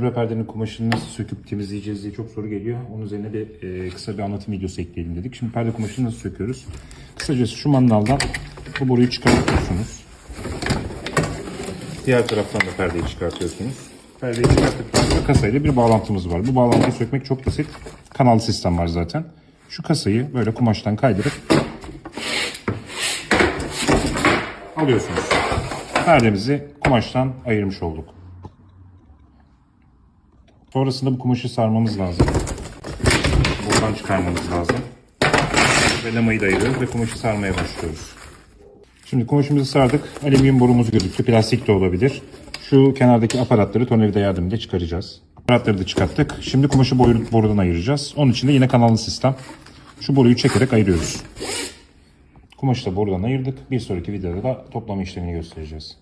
Gübre perdenin kumaşını nasıl söküp temizleyeceğiz diye çok soru geliyor. Onun üzerine bir e, kısa bir anlatım videosu ekleyelim dedik. Şimdi perde kumaşını nasıl söküyoruz? Kısacası şu mandaldan bu boruyu çıkartıyorsunuz. Diğer taraftan da perdeyi çıkartıyorsunuz. Perdeyi çıkarttıktan sonra kasayla bir bağlantımız var. Bu bağlantıyı sökmek çok basit. Kanallı sistem var zaten. Şu kasayı böyle kumaştan kaydırıp alıyorsunuz. Perdemizi kumaştan ayırmış olduk. Sonrasında bu kumaşı sarmamız lazım. Buradan çıkarmamız lazım. Ve lamayı da ayırıyoruz ve kumaşı sarmaya başlıyoruz. Şimdi kumaşımızı sardık. Alüminyum borumuz gözüktü. Plastik de olabilir. Şu kenardaki aparatları tornavida yardımıyla çıkaracağız. Aparatları da çıkarttık. Şimdi kumaşı boru- borudan ayıracağız. Onun için de yine kanallı sistem. Şu boruyu çekerek ayırıyoruz. Kumaşı da borudan ayırdık. Bir sonraki videoda da toplama işlemini göstereceğiz.